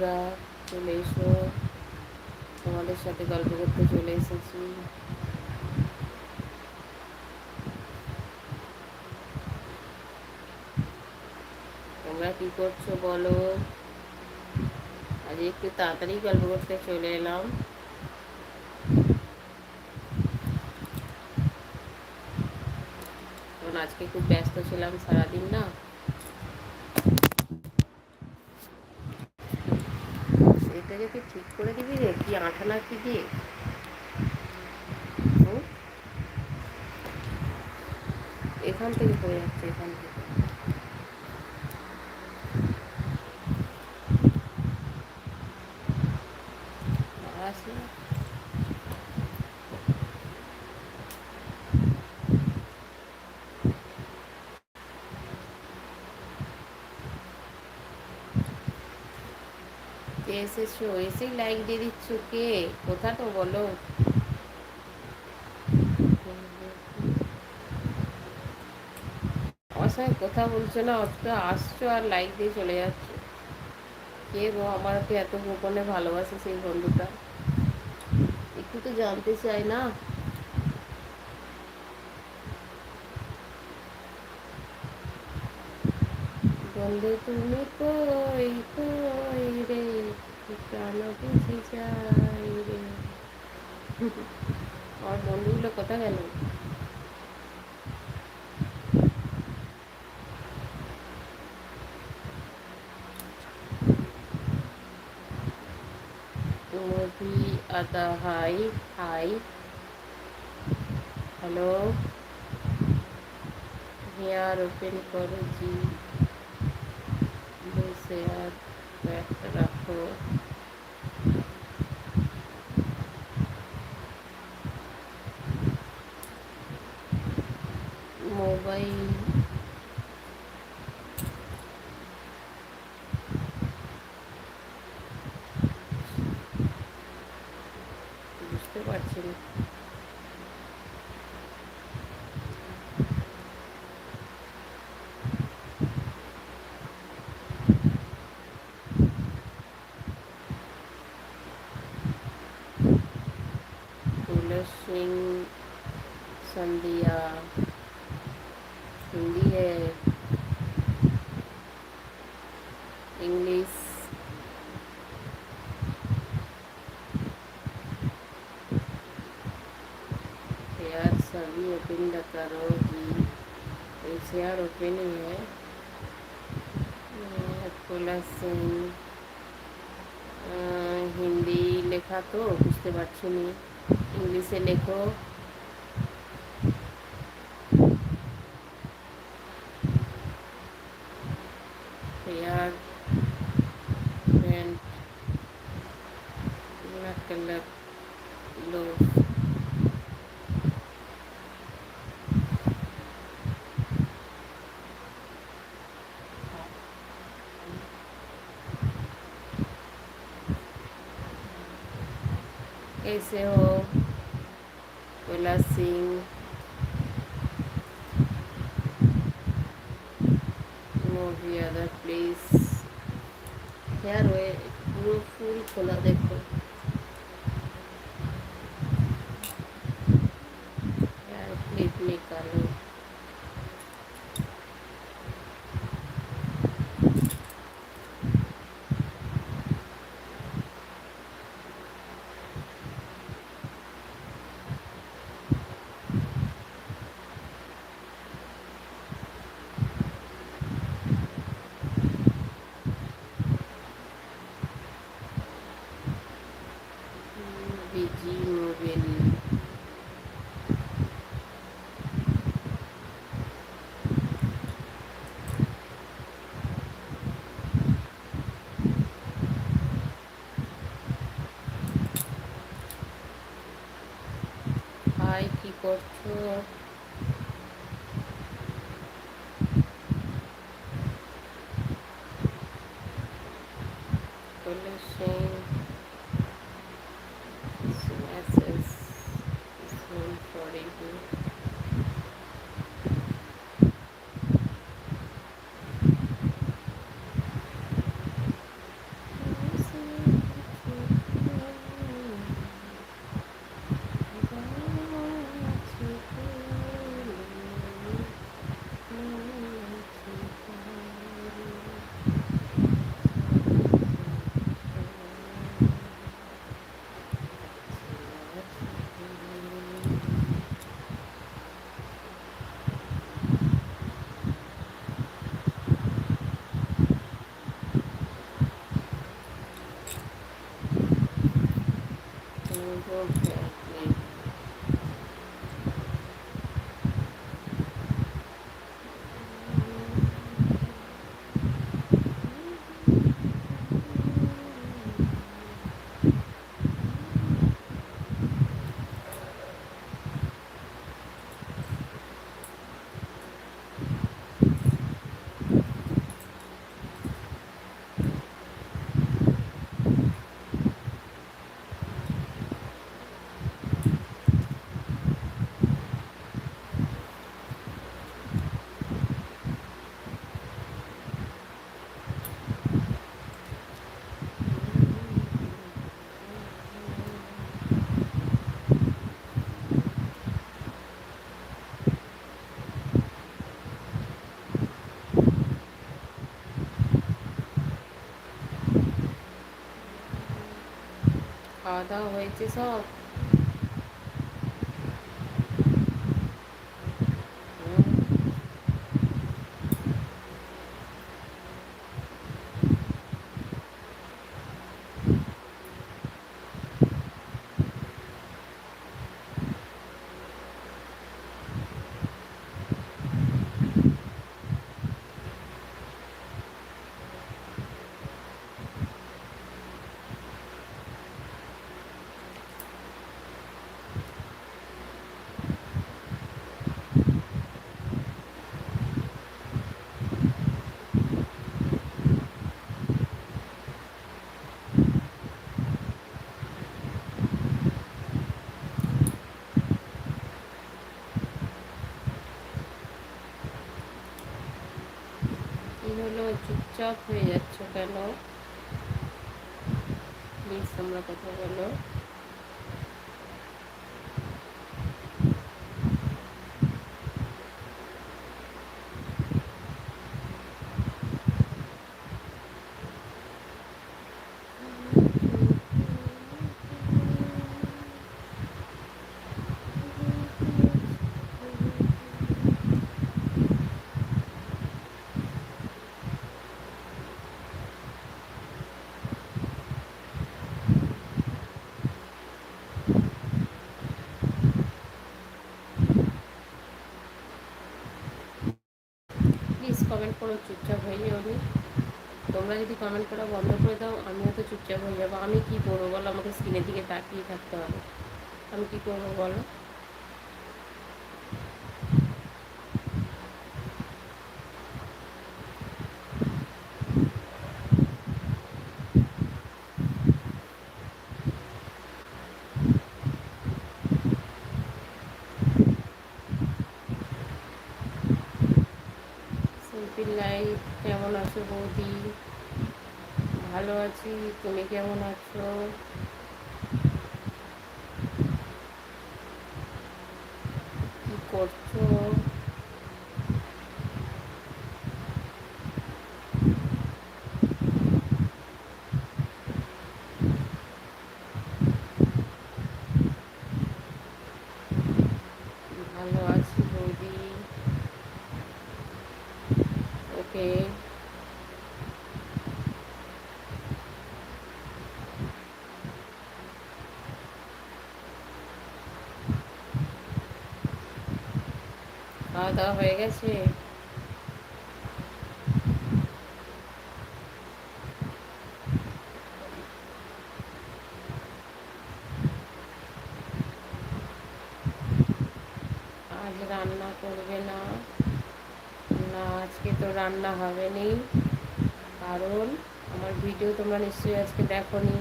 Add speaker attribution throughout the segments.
Speaker 1: বন্ধুরা, চলে এসো। তোমাদের সাথে গল্প করতে চলে এসেছি। তোমরা কি করছ বলো? আজ একটু তাড়াতাড়ি গল্প করতে চলে এলাম। আজকে খুব ব্যস্ত ছিলাম সারাদিন না। কি ঠিক করে দিবি রে? কি আঠা না কি দিয়ে? এখান থেকে পড়ে যাচ্ছে, এখান থেকে। বাড়াস এসেছ? এসেই লাইক দিয়ে দিচ্ছ কে? কোথা তো বলো। আমার কথা বলছো না অত আসছো আর লাইক দিয়ে চলে যাচ্ছে। কে গো আমাকে এত গোপনে ভালোবাসে সেই বন্ধুটা? একটু তো জানতে চাই না। বন্ধু তুমি কই কই রে? প্রাণ বুঝি আমার বন্ধুগুলো কোথায় গেল মুভি আদা hi hi hello hair open করো জি বসে আর ব্যাগটা রাখো মোবাইল करो जी ऐसे यार ओपन ही है फूल सिंह হিন্দি লেখা তো বুঝতে পারছি নি ইংলিশে লেখো SO ¿verdad? sin eh, no the other place here we full color decor করছ? সেই খাওয়া দাওয়া হয়েছে সব কি হলো চুপচাপ হয়ে যাচ্ছ কেন? প্লিজ তোমরা কথা বলো প্লিজ কমেন্ট করো, চুপচাপ হয়ে যাও আমি। তোমরা যদি কমেন্ট করা বন্ধ করে দাও আমি হয়তো চুপচাপ হয়ে যাব। আমি কি করব বলো? আমাকে স্ক্রিনের দিকে তাকিয়ে থাকতে হবে। আমি কি করব বলো সিম্পল লাইফ কেমন আছো বৌদি। ভালো আছি তুমি কেমন আছো কি করছ ভালো আছি বৌদি ওকে খাওয়া দাওয়া হয়ে গেছে। আজ রান্না করবে না। না, আজকে তো রান্না হবে নি। কারণ আমার ভিডিও তোমরা নিশ্চয়ই আজকে দেখোনি।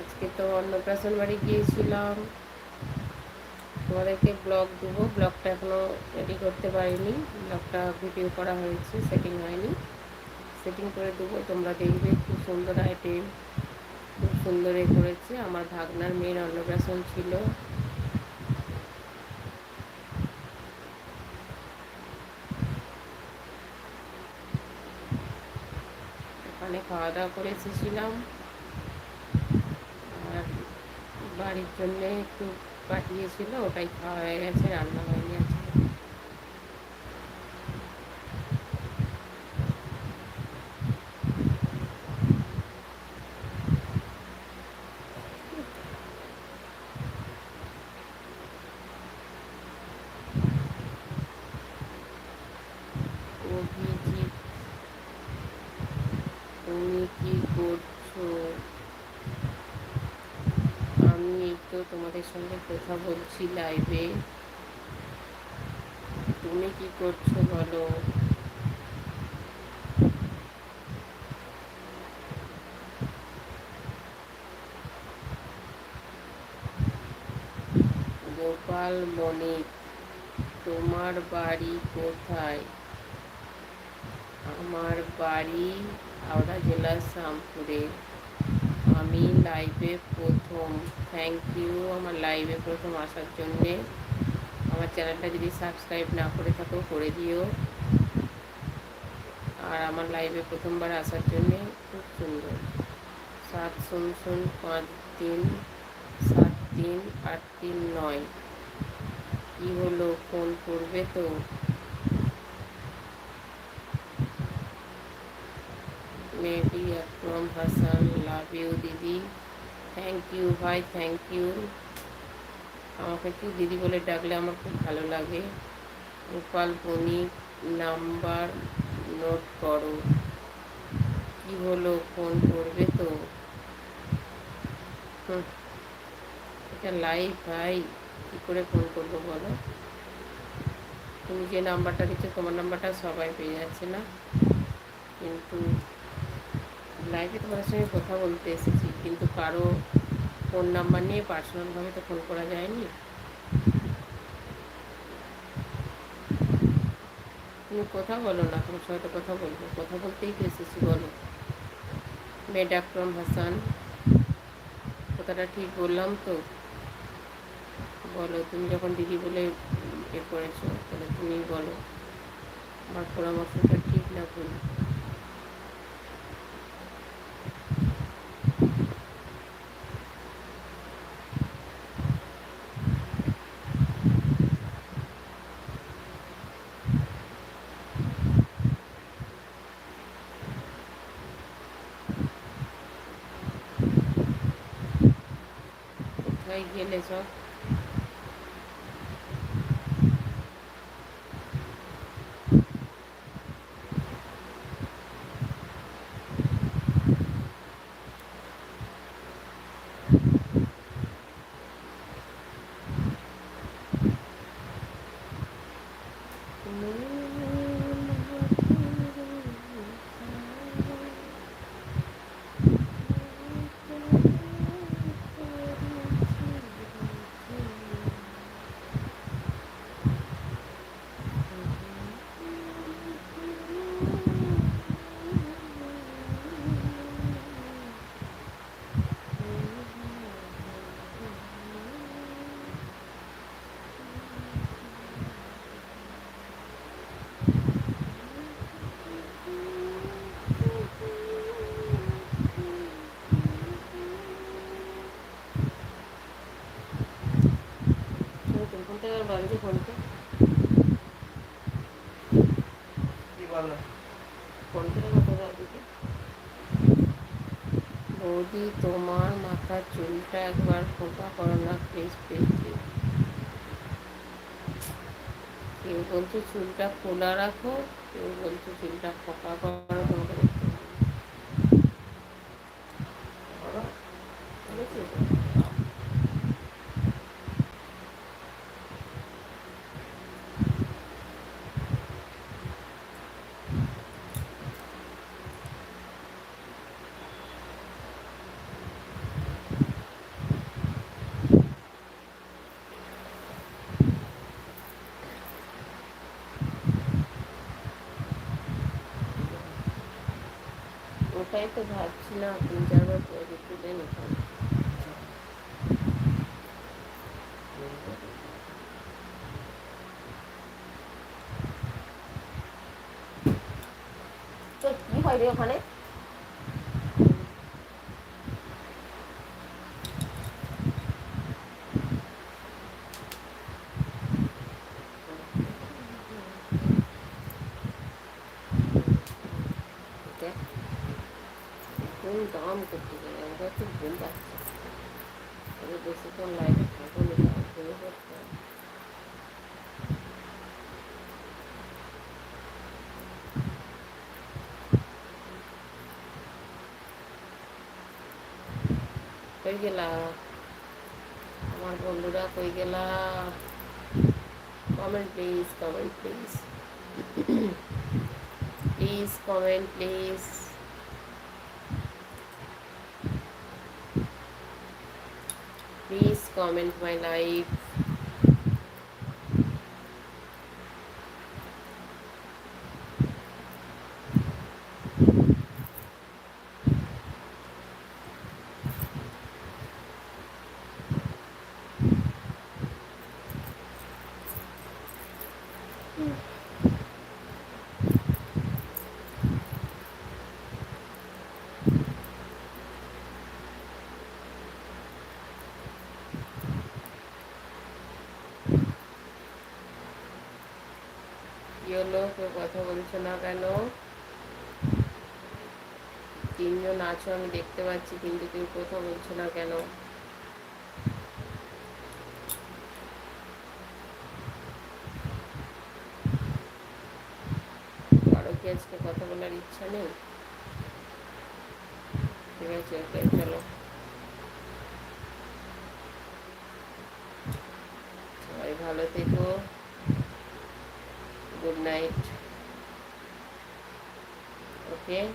Speaker 1: আজকে তো অন্নপ্রাশন বাড়ি গিয়েছিলাম। তোমাদেরকে ব্লগ দেবো। ব্লগটা এখনও রেডি করতে পারিনি। ব্লগটা ভিডিও করা হয়েছে সেটিং হয়নি। সেটিং করে দেবো। তোমরা দেখবে খুব সুন্দর আইটেম। খুব সুন্দর করেছে। আমার ভাগনার মেয়ের অন্নপ্রাশন ছিল। ওখানে খাওয়া দাওয়া করে এসেছিলাম। আর বাড়ির জন্যে একটু পাঠিয়েছিল ওটাই খাওয়া হয়ে গেছে রান্না হয়নি তুমি কি করছ? আমি তো তোমাদের সঙ্গে কথা বলছি লাইভে তুমি কি করছ বলো? গোপাল মণিক তোমার বাড়ি কোথায়? আমার বাড়ি হাওড়া জেলার শ্যামপুরে। আমি লাইভে প্রথম থ্যাংক ইউ আমার লাইভে প্রথম আসার জন্যে। আমার চ্যানেলটা যদি সাবস্ক্রাইব না করে থাকো, করে দিও। আর আমার লাইভে প্রথমবার আসার জন্যে খুব সুন্দর। সাত শূন্য শূন্য পাঁচ তিন, সাত তিন আট তিন নয়। কী হলো? ফোন করবে তো? Maybe Akram Hasan love you দিদি থ্যাংক ইউ ভাই থ্যাংক ইউ আমাকে একটু দিদি বলে ডাকলে আমার খুব ভালো লাগে। গোপাল বণিক, নাম্বার নোট করো। কি হলো ফোন করবে তো? এটা লাইভ ভাই। কী করে ফোন করব বলো? তুমি যে নাম্বারটা দিচ্ছ তোমার নাম্বারটা সবাই পেয়ে যাচ্ছে না। কিন্তু লাইভে তোমার সঙ্গে কথা বলতে এসেছি, কিন্তু কারও ফোন নাম্বার নিয়ে পার্সোনালভাবে তো ফোন করা যায়নি। তুমি কথা বলো না, তোমার সঙ্গে তো কথা বলব। কথা বলতেই তো এসেছি, বলো। মেড আকরম হাসান। কথাটা ঠিক বললাম তো। বলো, তুমি যখন দিদি বলে এ করেছ, তাহলে তুমি বলো। আমার পরামর্শটা ঠিক না ভুল। কোথায় গেলে সব বাড়িতে ফোনটা কোথায় দিকে বৌদি তোমার মাথার চুলটা একবার ফোঁটা করো না প্লিজ প্লিজ প্লিজ কেউ বলছে চুলটা খোলা রাখো কেউ বলছে চুলটা ফোঁকা করো তোমাকে দেখতে ওটাই তো ভাবছিলাম তিন চারবার একটু দেন ওখানে তো কি হয় রে ওখানে কোন দাম করতে গেলে আমরা তো ভুল পাচ্ছি আমি বেশিক্ষণ লাইভে থাকব না ভেবে পড়তে কই গেলা। আমার বন্ধুরা কই গেলা? Comment please comment please please comment please please comment my life. হলো কেউ কথা বলছো না কেন? তিনজন আছো, আমি দেখতে পাচ্ছি, কিন্তু কেউ কথা বলছো না কেন? কারও কি আজকে কথা বলার ইচ্ছা নেই? ঠিক আছে, ওকে, চলো। ভালো থেকো। good night. Okay?